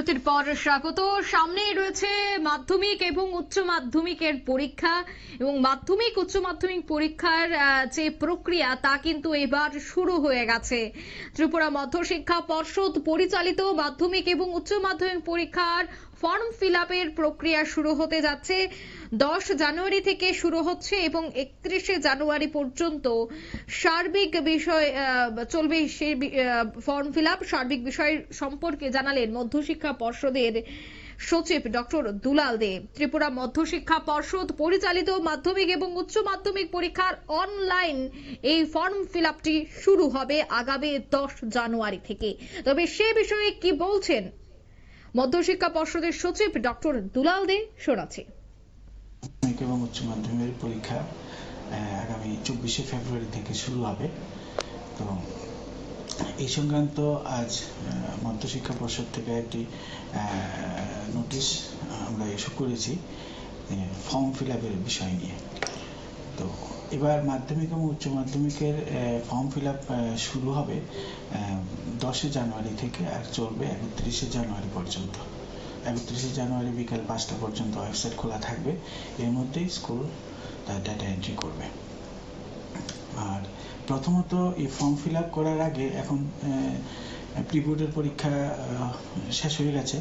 বিরতির পর স্বাগত। সামনেই রয়েছে মাধ্যমিক এবং উচ্চ মাধ্যমিকের পরীক্ষা এবং মাধ্যমিক, উচ্চ মাধ্যমিক পরীক্ষার যে প্রক্রিয়া তা কিন্তু এবার শুরু হয়ে গেছে। ত্রিপুরা মধ্যশিক্ষা পর্ষদ পরিচালিত মাধ্যমিক এবং উচ্চ মাধ্যমিক পরীক্ষার ফর্ম ফিল প্রক্রিয়া শুরু হতে যাচ্ছে। দশ জানুয়ারি থেকে শুরু হচ্ছে এবং একত্রিশে জানুয়ারি পর্যন্ত সার্বিক বিষয় চলবে সেই ফর্ম ফিল আপ। সার্বিক বিষয় সম্পর্কে জানালেন মধ্যশিক্ষা পর্ষদের সচিব ডক্টর দুলাল দে। ত্রিপুরা মধ্যশিক্ষা পর্ষদ পরিচালিত মাধ্যমিক এবং উচ্চ মাধ্যমিক পরীক্ষার অনলাইন এই ফর্ম ফিল শুরু হবে আগামী দশ জানুয়ারি থেকে। তবে সে বিষয়ে কি বলছেন মধ্যশিক্ষা পর্ষদের সচিব ডক্টর দুলাল দে শোনাচ্ছে। এবং উচ্চ মাধ্যমিকের পরীক্ষা আগামী চব্বিশে ফেব্রুয়ারি থেকে শুরু হবে। তো এই সংক্রান্ত আজ মধ্যশিক্ষা পর্ষদ থেকে একটি নোটিশ আমরা ইস্যু করেছি ফর্ম ফিল আপের বিষয় নিয়ে। তো এবার মাধ্যমিক এবং উচ্চ মাধ্যমিকের ফর্ম ফিল আপ শুরু হবে দশই জানুয়ারি থেকে আর চলবে একত্রিশে জানুয়ারি পর্যন্ত। একত্রিশে জানুয়ারি বিকাল পাঁচটা পর্যন্ত ওয়েবসাইট খোলা থাকবে। এর মধ্যেই স্কুল তার ডাটা এন্ট্রি করবে। আর প্রথমত এই ফর্ম ফিল আপ করার আগে এখন প্রিবোর্ডের পরীক্ষা শেষ হয়ে গেছে।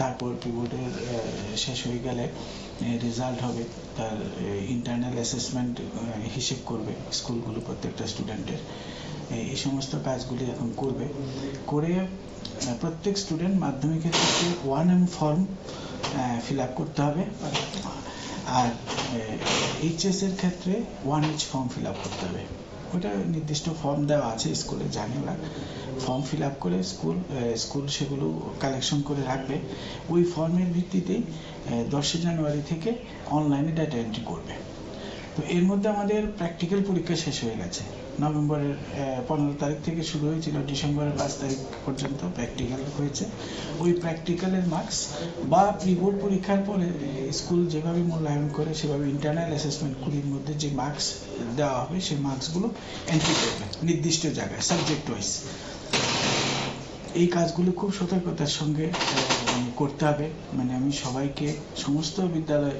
তারপর প্রিবোর্ডের শেষ হয়ে গেলে রেজাল্ট হবে তার ইন্টারনাল অ্যাসেসমেন্ট হিসেব করবে স্কুলগুলো প্রত্যেকটা স্টুডেন্টের এই সমস্ত কাজগুলি এখন করবে। করে প্রত্যেক স্টুডেন্ট মাধ্যমিকের ক্ষেত্রে one M form fill up করতে হবে। আর এইচএস এর ক্ষেত্রে one H form fill up করতে হবে। ওটা নির্দিষ্ট ফর্ম দেওয়া আছে স্কুলে জানি ফর্ম ফিল আপ করে স্কুল স্কুল সেগুলো কালেকশন করে রাখবে। ওই ফর্মের ভিত্তিতেই দশই জানুয়ারি থেকে অনলাইনে ডাটা এন্ট্রি করবে। তো এর মধ্যে আমাদের প্র্যাকটিক্যাল পরীক্ষা শেষ হয়ে গেছে। নভেম্বরের পনেরো তারিখ থেকে শুরু হয়েছিল, ডিসেম্বরের পাঁচ তারিখ পর্যন্ত প্র্যাকটিক্যাল হয়েছে। ওই প্র্যাকটিক্যালের মার্কস বা প্রি বোর্ড পরীক্ষার পরে স্কুল যেভাবে মূল্যায়ন করে, সেভাবে ইন্টারনাল অ্যাসেসমেন্ট কুড়ির মধ্যে যে মার্কস দেওয়া হবে সেই মার্কসগুলো এন্ট্রি করবে, নির্দিষ্ট জায়গায় সাবজেক্ট ওয়াইজ এই কাজগুলো খুব সতর্কতার সঙ্গে করতে হবে। মানে আমি সবাইকে, সমস্ত বিদ্যালয়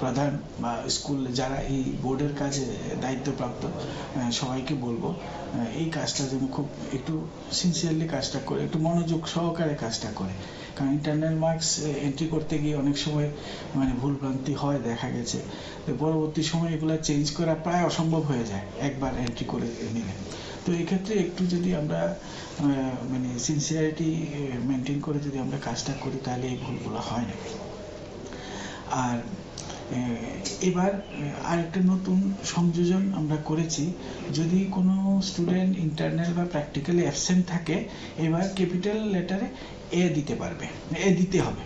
প্রধান বা স্কুল যারা এই বোর্ডের কাজে দায়িত্বপ্রাপ্ত সবাইকে বলব এই কাজটা যেন খুব একটু সিনসিয়ারলি কাজটা করে, একটু মনোযোগ সহকারে কাজটা করে। কারণ ইন্টারনাল মার্কস এন্ট্রি করতে গিয়ে অনেক সময় মানে ভুলভ্রান্তি হয়, দেখা গেছে। তো পরবর্তী সময় এগুলো চেঞ্জ করা প্রায় অসম্ভব হয়ে যায়, একবার এন্ট্রি করে নিলে। তো এক্ষেত্রে একটু যদি আমরা মানে সিনসিয়ারিটি মেনটেন করে যদি আমরা কাজটা করি, তাহলে এই ভুলগুলো হয় না। আর এবার আরেকটা নতুন সংযোজন আমরা করেছি। যদি কোনো স্টুডেন্ট ইন্টারনাল বা প্র্যাকটিক্যালি অ্যাবসেন্ট থাকে, এবার ক্যাপিটাল লেটারে এ দিতে পারবে এ দিতে হবে।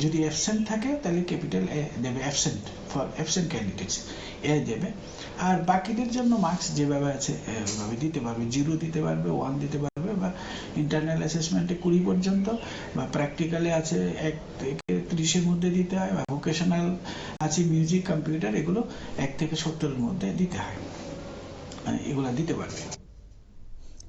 যদি অ্যাবসেন্ট থাকে তাহলে ক্যাপিটাল এ দেবে absent for absent candidates A দেবে। আর বাকিদের জন্য মার্কস যেভাবে আছে এ, ওইভাবে দিতে পারবে জিরো দিতে পারবে ওয়ান দিতে পারবে বা ইন্টারনাল অ্যাসেসমেন্টে কুড়ি পর্যন্ত বা প্র্যাকটিক্যালে আছে এক থেকে ত্রিশের মধ্যে দিতে হয় বা ভোকেশনাল আছে মিউজিক কম্পিউটার এগুলো এক থেকে সত্তরের মধ্যে দিতে হয়। মানে এগুলা দিতে পারবে।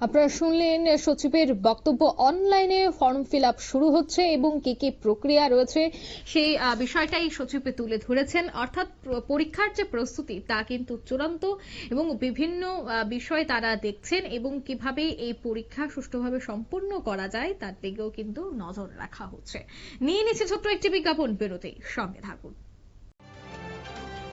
আপনারা শুনলেন সচিবের বক্তব্য অনলাইনে ফর্ম ফিল শুরু হচ্ছে এবং কি কি প্রক্রিয়া রয়েছে সেই বিষয়টাই সচিব তুলে ধরেছেন। অর্থাৎ পরীক্ষার যে প্রস্তুতি তা কিন্তু চূড়ান্ত এবং বিভিন্ন বিষয় তারা দেখছেন এবং কীভাবে এই পরীক্ষা সুষ্ঠুভাবে সম্পূর্ণ করা যায় তার দিকেও কিন্তু নজর রাখা হচ্ছে। নিয়ে নিচ্ছে ছোট্ট একটি বিজ্ঞাপন বেরোতে সঙ্গে থাকুন।